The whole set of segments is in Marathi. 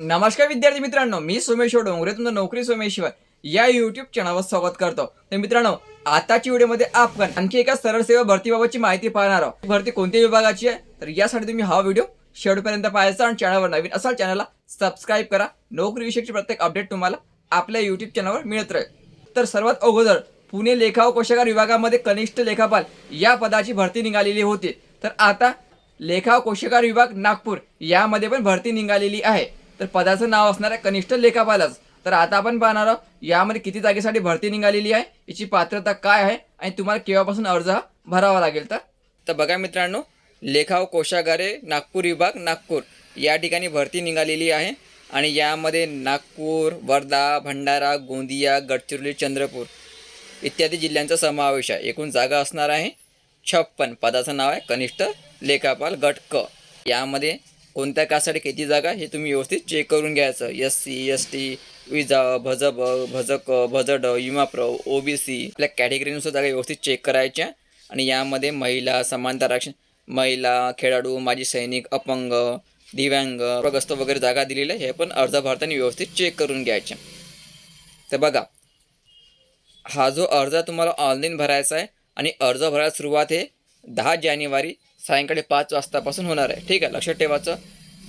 नमस्कार विद्यार्थी मित्रांनो मी सोमेश्वर डोंगरे तुमचं नोकरी सोमेशिवाय या युट्यूब चॅनलवर स्वागत करतो. तर मित्रांनो आताच्या व्हिडिओमध्ये आपण आणखी एका सरळ सेवा भरतीबाबतची माहिती पाहणार आहोत. भरती कोणत्या विभागाची आहे तर यासाठी तुम्ही हा व्हिडिओ शेवटपर्यंत पाहायचा आणि चॅनलवर नवीन असाल चॅनलला सबस्क्राईब करा. नोकरी विषयीची प्रत्येक अपडेट तुम्हाला आपल्या युट्यूब चॅनलवर मिळत राहील. तर सर्वात अगोदर पुणे लेखा व कोशागार विभागामध्ये कनिष्ठ लेखापाल या पदाची भरती निघालेली होती. तर आता लेखा व कोशागार विभाग नागपूर यामध्ये पण भरती निघालेली आहे. तर पदाचं नाव असणार आहे कनिष्ठ लेखापालच. तर आता आपण पाहणार आहोत यामध्ये किती जागेसाठी भरती निघालेली आहे याची पात्रता काय आहे आणि तुम्हाला केव्हापासून अर्ज हा भरावा लागेल तर? तर बघा मित्रांनो लेखाव कोशागारे नागपूर विभाग नागपूर. या ठिकाणी भरती निघालेली आहे आणि यामध्ये नागपूर वर्धा भंडारा गोंदिया गडचिरोली चंद्रपूर इत्यादी जिल्ह्यांचा समावेश आहे. एकूण जागा असणार आहे छप्पन. पदाचं नाव आहे कनिष्ठ लेखापाल गट क यामध्ये कोणत्या कासाठी किती जागा हे तुम्ही व्यवस्थित चेक करून घ्यायचं. एस सी एस टी विजा भजब भजक भजड युमाप्र ओ बी सी आपल्या कॅटेगरीनुसार जागा व्यवस्थित चेक करायच्या. आणि यामध्ये महिला समानता आरक्षण महिला खेळाडू माजी सैनिक अपंग दिव्यांग प्रगस्त वगैरे जागा दिलेल्या आहे हे पण अर्ज भरताना व्यवस्थित चेक करून घ्यायच्या. तर बघा हा जो अर्ज तुम्हाला ऑनलाईन भरायचा आहे आणि अर्ज भरायला सुरुवात हे दहा जानेवारी सायंकाळी पाच वाजतापासून होणार आहे. ठीक आहे लक्षात ठेवायचं.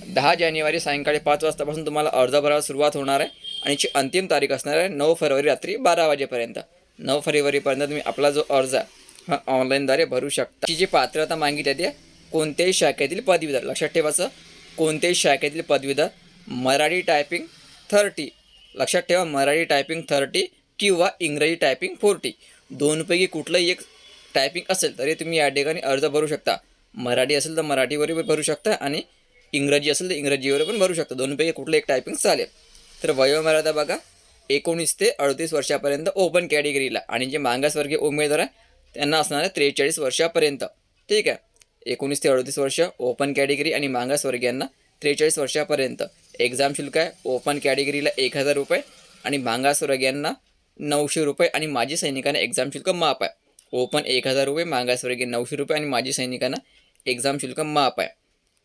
दहा जानेवारी सायंकाळी पाच वाजतापासून तुम्हाला अर्ज भरायला सुरुवात होणार आहे आणि याची अंतिम तारीख असणार आहे नऊ फरवरी रात्री बारा वाजेपर्यंत. नऊ फरवरीपर्यंत तुम्ही आपला जो अर्ज आहे हा ऑनलाईनद्वारे भरू शकता. ती जी पात्रता मागितली आहे ती कोणत्याही शाखेतील पदवीधर. लक्षात ठेवायचं कोणत्याही शाखेतील पदवीधर मराठी टायपिंग थर्टी लक्षात ठेवा मराठी टायपिंग थर्टी किंवा इंग्रजी टायपिंग फोर्टी दोनपैकी कुठलंही एक टायपिंग असेल तरी तुम्ही या ठिकाणी अर्ज भरू शकता. मराठी असेल तर मराठीवर पण भरू शकता आणि इंग्रजी असेल तर इंग्रजीवर पण भरू शकता. दोनपैकी कुठलं एक टायपिंग चालेल. तर वयोमर्यादा बघा. एकोणीस ते अडतीस वर्षापर्यंत ओपन कॅटेगरीला आणि जे मागासवर्गीय उमेदवार आहे त्यांना असणार आहे त्रेचाळीस वर्षापर्यंत. ठीक आहे? एकोणीस ते अडतीस वर्ष ओपन कॅटेगरी आणि मागासवर्गीयांना त्रेचाळीस वर्षापर्यंत. एक्झाम शुल्क आहे ओपन कॅटेगरीला एक हजार रुपये आणि मागासवर्गीयांना नऊशे रुपये आणि माजी सैनिकांना एक्झाम शुल्क माफ आहे. ओपन एक हजार रुपये मागासवर्गीय नऊशे रुपये आणि माजी सैनिकांना एक्झाम शुल्क माफ आहे.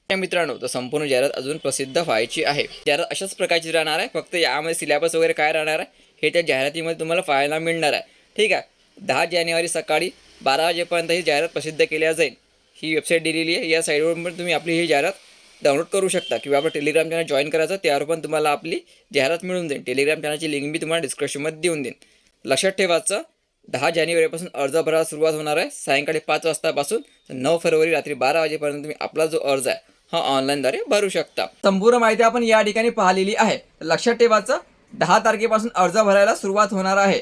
त्या मित्रांनो तर संपूर्ण जाहिरात अजून प्रसिद्ध व्हायची आहे. जाहिरात अशाच प्रकारची राहणार आहे. फक्त यामध्ये सिलेबस वगैरे काय राहणार आहे हे त्या जाहिरातीमध्ये तुम्हाला पाहायला मिळणार आहे. ठीक आहे? दहा जानेवारी सकाळी बारा वाजेपर्यंत ही जाहिरात प्रसिद्ध केल्या जाईल. ही वेबसाईट दिलेली आहे. या साईटवरून पण तुम्ही आपली ही जाहिरात डाउनलोड करू शकता. किंवा आपलं टेलिग्राम चॅनल जॉईन करायचं त्यावर पण तुम्हाला आपली जाहिरात मिळून जाईल. टेलिग्राम चॅनलची लिंक मी तुम्हाला डिस्क्रिप्शनमध्ये देऊन देईन. लक्षात ठेवायचं दहा जानेवारीपासून अर्ज भरायला सुरुवात होणार आहे. सायंकाळी पाच वाजतापासून नऊ फरवरी रात्री बारा वाजेपर्यंत तुम्ही आपला जो अर्ज आहे हा ऑनलाईनद्वारे भरू शकता. संपूर्ण माहिती आपण या ठिकाणी पाहिलेली आहे. लक्षात ठेवायचं दहा तारखेपासून अर्ज भरायला सुरुवात होणार आहे.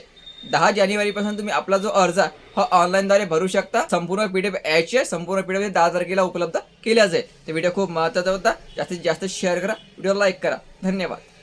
दहा जानेवारीपासून तुम्ही आपला जो अर्ज आहे हा ऑनलाईनद्वारे भरू शकता. संपूर्ण पीडीएफ यायची आहे. संपूर्ण पीडीएफ दहा तारखेला उपलब्ध केल्या जाईल ते व्हिडिओ खूप महत्त्वाचा होता. जास्तीत जास्त शेअर करा. व्हिडिओ लाईक करा. धन्यवाद.